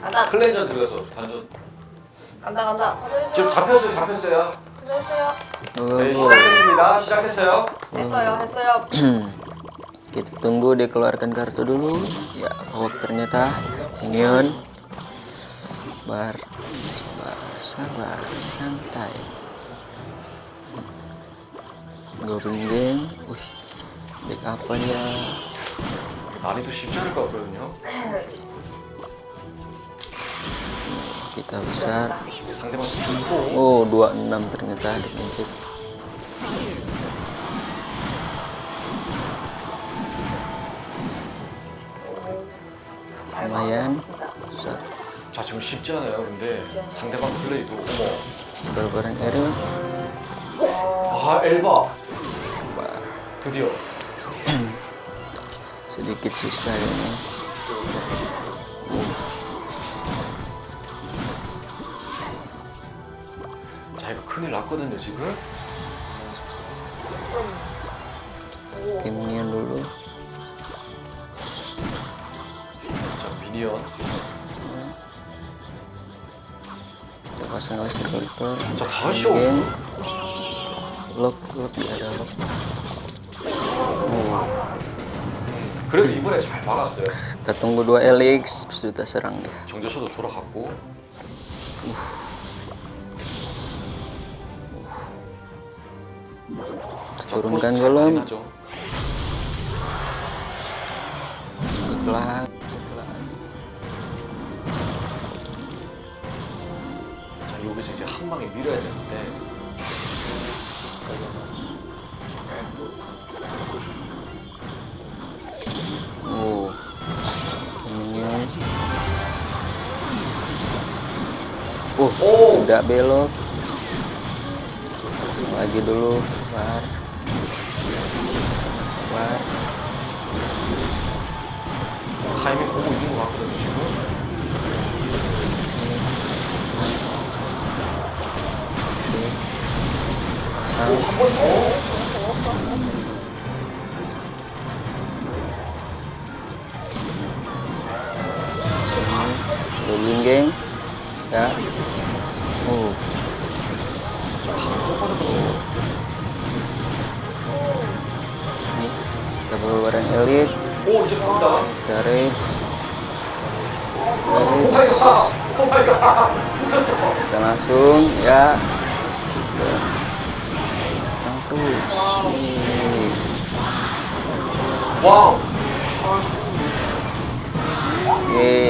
간다 클렌저 들어가서 반전. 간다 간다 지금 잡혔어요, 잡혔어요. 해주세요 네, Oh, 시작했습니다. 시작했어요. 했어요 했어요 kita tunggu dia keluarkan kartu dulu ya hoax ternyata minion sabar sabar sabar santai goblin geng wih deck apa dia 난이도 쉽지 않을 것 같거든요. kita besar 상대방 스킬고 oh 26 ternyata deck magic lumayan besar 자 지금 쉽지 않아요. 근데 상대방 플레이도 어머. bareng Ariel 아 엘바 Wah, 드디어. sedikit susah ini 큰일 났거든요 지금. ke minion dulu 자 미니언. kita pasang laser filter 자 다시 오. lock lock dia ada lock 그래도 이번에 잘 막았어요. dua elix terus kita serang dia 정제소도 돌아갔고. turunkan 포스트 잘 golem 확인하죠. iklan iklan 자 여기서 이제 한 방에 밀어야 되는데. oh minion uh Oh. tidak belok masuk lagi dulu sabar sabar Oke, pasang geng ya. Oh. Nih, kita bawa barang elit. Kita rage rage kita langsung ya. Kita serang terus ya. wow. Oke.